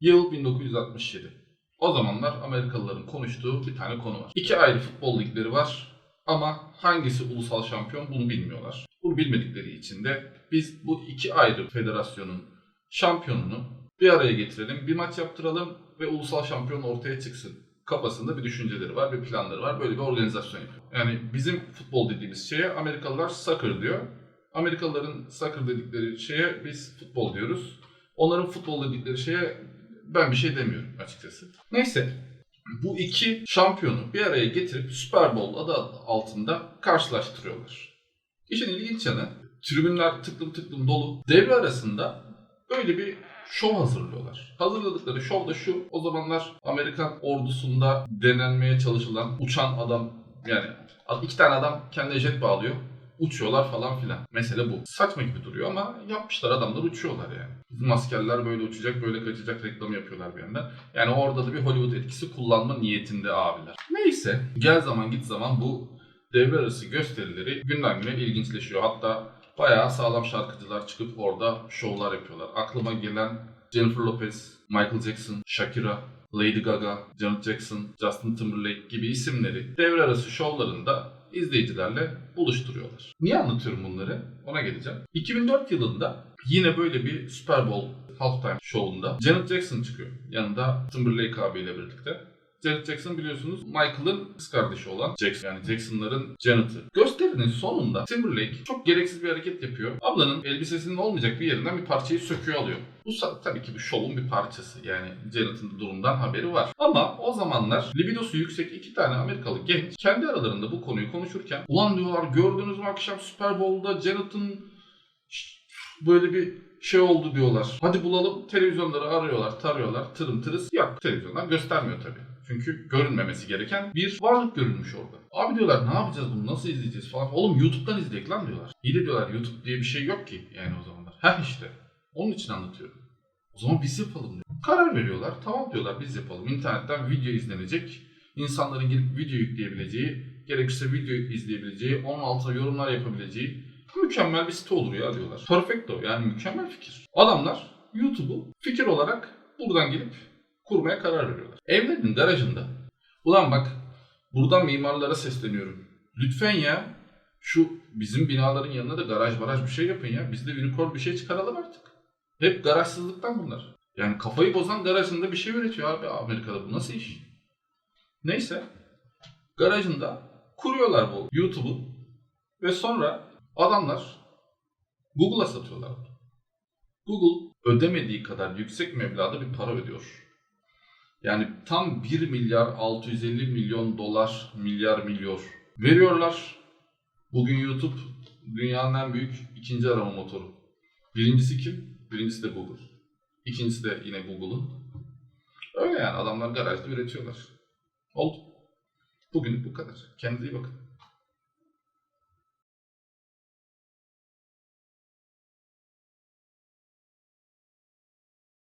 Yıl 1967. O zamanlar Amerikalıların konuştuğu bir tane konu var. İki ayrı futbol ligleri var ama hangisi ulusal şampiyon bunu bilmiyorlar. Bunu bilmedikleri için de biz bu iki ayrı federasyonun şampiyonunu bir araya getirelim, bir maç yaptıralım ve ulusal şampiyon ortaya çıksın. Kafasında bir düşünceleri var, bir planları var. Böyle bir organizasyon yapıyor. Yani bizim futbol dediğimiz şeye Amerikalılar soccer diyor. Amerikalıların soccer dedikleri şeye biz futbol diyoruz. Onların futbol dedikleri şeye ben bir şey demiyorum açıkçası. Neyse bu iki şampiyonu bir araya getirip Super Bowl adı altında karşılaştırıyorlar. İşin ilginç yanı tribünler tıklım tıklım dolu. Devre arasında böyle bir şov hazırlıyorlar. Hazırladıkları şov da şu. O zamanlar Amerikan ordusunda denenmeye çalışılan uçan adam yani iki tane adam kendine jet bağlıyor. Uçuyorlar falan filan. Mesele bu. Saçma gibi duruyor ama yapmışlar adamlar uçuyorlar yani. Bizim askerler böyle uçacak böyle kaçacak reklamı yapıyorlar bir yandan. Yani orada da bir Hollywood etkisi kullanma niyetinde abiler. Neyse gel zaman git zaman bu devre arası gösterileri günden güne ilginçleşiyor. Hatta bayağı sağlam şarkıcılar çıkıp orada şovlar yapıyorlar. Aklıma gelen Jennifer Lopez, Michael Jackson, Shakira, Lady Gaga, Janet Jackson, Justin Timberlake gibi isimleri devre arası şovlarında izleyicilerle buluşturuyorlar. Niye anlatıyorum bunları? Ona geleceğim. 2004 yılında yine böyle bir Super Bowl halftime şovunda Janet Jackson çıkıyor. Yanında Timberlake abiyle birlikte. Janet Jackson biliyorsunuz Michael'ın kız kardeşi olan Jackson. Yani Jackson'ların Janet'ı. Gösterinin sonunda Timberlake çok gereksiz bir hareket yapıyor. Ablanın elbisesinin olmayacak bir yerinden bir parçayı söküyor alıyor. Bu tabii ki bir şovun bir parçası. Yani Janet'ın durumdan haberi var. Ama o zamanlar libidosu yüksek iki tane Amerikalı genç kendi aralarında bu konuyu konuşurken ulan diyorlar gördünüz mü akşam Super Bowl'da Janet'ın böyle bir şey oldu diyorlar. Hadi bulalım televizyonları arıyorlar, tarıyorlar, tırım tırıs. Yok televizyonlar göstermiyor tabii. Çünkü görünmemesi gereken bir varlık görünmüş orada. Abi diyorlar ne yapacağız bunu nasıl izleyeceğiz falan. Oğlum YouTube'dan izleyek lan diyorlar. İyi de diyorlar YouTube diye bir şey yok ki yani o zamanlar. Heh işte. Onun için anlatıyorum. O zaman biz yapalım diyor. Karar veriyorlar. Tamam diyorlar biz yapalım. İnternetten video izlenecek. İnsanların girip video yükleyebileceği, gerekirse video izleyebileceği, onun altına yorumlar yapabileceği mükemmel bir site olur ya diyorlar. Perfecto yani mükemmel fikir. Adamlar YouTube'u fikir olarak buradan gelip kurmaya karar veriyorlar. Evlerinin garajında. Ulan bak buradan mimarlara sesleniyorum. Lütfen ya şu bizim binaların yanına da garaj baraj bir şey yapın ya. Biz de unicorn bir şey çıkaralım artık. Hep garajsızlıktan bunlar. Yani kafayı bozan garajında bir şey üretiyor abi Amerika'da. Bu nasıl iş? Neyse. Garajında kuruyorlar bu YouTube'u. Ve sonra adamlar Google'a satıyorlar. Google ödemediği kadar yüksek meblağda bir para ödüyor. Yani tam 1 milyar 650 milyon dolar milyar milyon veriyorlar. Bugün YouTube dünyanın en büyük ikinci arama motoru. Birincisi kim? Birincisi de Google. İkincisi de yine Google'ın. Öyle yani adamlar garajda üretiyorlar. Oldu. Bugün bu kadar. Kendinize iyi bakın.